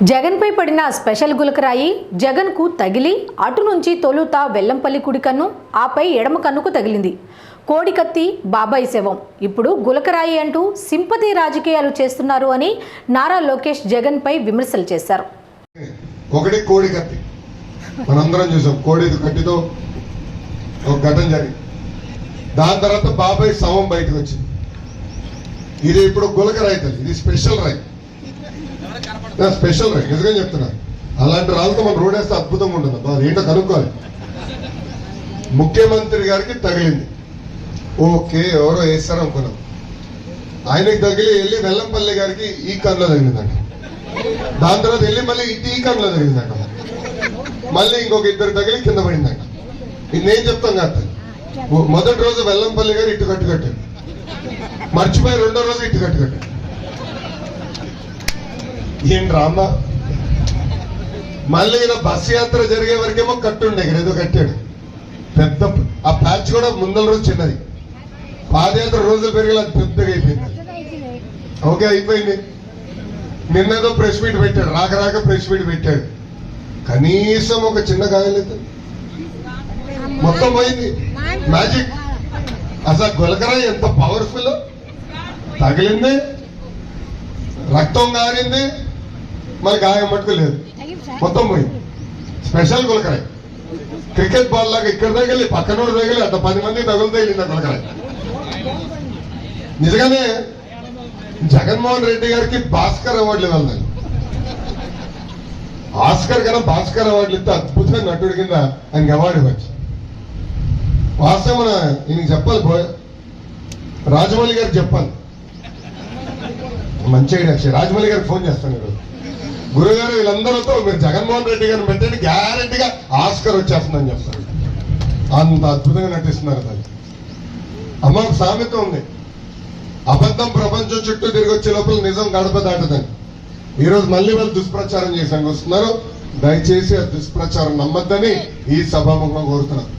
జగన్పై పడిన స్పెషల్ గులకరాయి జగన్కు తగిలి అటు నుంచి తొలుత వెల్లంపల్లి కుడి కన్ను ఆపై ఎడమ కన్నుకు తగిలింది. కోడికత్తి బాబాయ్ శవం. ఇప్పుడు గులకరాయి అంటూ సింపతి రాజకీయాలు చేస్తున్నారు అని నారా లోకేష్ జగన్పై విమర్శలు చేశారు. ఒకటి కోడి కత్తి. మనందరం చూసాం. కోడి కత్తితో ఒక ఘటన జరిగింది. దాని తర్వాత బాబాయ్ శవం బయటకు వచ్చింది. ఇది ఇప్పుడు గులకరాయి రైతు ఇది స్పెషల్ రైతు స్పెషల్ రైతు నిజంగా చెప్తున్నా. అలాంటి రాళ్ళతో మనం రోడ్ వేస్తే అద్భుతంగా ఉంటుంది. అబ్బా, ఏంటో కనుక్కోవాలి. ముఖ్యమంత్రి గారికి తగిలింది. ఓకే ఎవరో వేస్తారు అనుకున్నాం. ఆయనకి తగిలి వెళ్ళి వెల్లంపల్లి గారికి ఈ కన్నులో తగిలిందంట. దాని తర్వాత వెళ్ళి మళ్ళీ ఇటు ఈ కన్నులో తగిలిందంట. మళ్ళీ ఇంకొక ఇద్దరు తగిలి కింద పడిందంట. ఇది నేను చెప్తాను కాదు. మొదటి రోజు వెల్లంపల్లి గారు ఇటు కట్టు కట్టాడు మర్చిపోయి రెండో రోజు ఇటు కట్టుకట్టండి ఏం డ్రామా? మళ్ళీ ఈయన బస్ యాత్ర జరిగే వరకేమో కట్టుండే ఇక్కడ ఏదో కట్టాడు. పెద్ద ఆ ప్యాచ్ కూడా ముందల రోజు చిన్నది. పాదయాత్ర రోజులు పెరిగేలా పెద్దగా అయిపోయింది. ఓకే అయిపోయింది. నిన్నదో ప్రెస్ మీట్ పెట్టాడు రాక రాక ప్రెస్ మీట్ పెట్టాడు. కనీసం ఒక చిన్న గాయలేదు మొత్తం పోయింది. మ్యాజిక్. అసలు గులకర ఎంత పవర్ఫుల్ తగిలింది. రక్తం కారింది మరి గాయం మటుకు లేదు. మొత్తం పోయింది. స్పెషల్ గులకరాయ్ క్రికెట్ బాల్ లాగా ఇక్కడ తగిలి పక్కనోడు తగిలి అంత పది మంది తగులు తగిలింది ఆ గులకరాయ్ నిజంగానే జగన్మోహన్ రెడ్డి గారికి భాస్కర్ అవార్డులు వెళ్ళాలి ఆస్కర్ కన్నా భాస్కర్ అవార్డులు ఇస్తే అద్భుతమైన నటుడి కింద ఆయనకి అవార్డు ఇవ్వచ్చు. వాస్తవం మన ఈయనకి చెప్పాలి బోయ్. రాజమౌళి గారికి చెప్పాలి. మంచి ఐడియా అక్షయ్. రాజమౌళి గారికి ఫోన్ చేస్తాను ఈరోజు. గురుగారు వీళ్ళందరితో మీరు జగన్మోహన్ రెడ్డి గారిని పెట్టండి. గ్యారంటీగా ఆస్కర్ వచ్చేస్తుందని చెప్తారు అంత అద్భుతంగా నటిస్తున్నారు దాన్ని అమ్మ ఒక సామెత ఉంది. అబద్ధం ప్రపంచం చుట్టూ తిరిగి వచ్చే లోపల నిజం గడప దాటదని. ఈరోజు మళ్ళీ వాళ్ళు దుష్ప్రచారం చేసానికి వస్తున్నారు. దయచేసి ఆ దుష్ప్రచారం నమ్మద్దని ఈ సభాముఖంగా కోరుతున్నాను.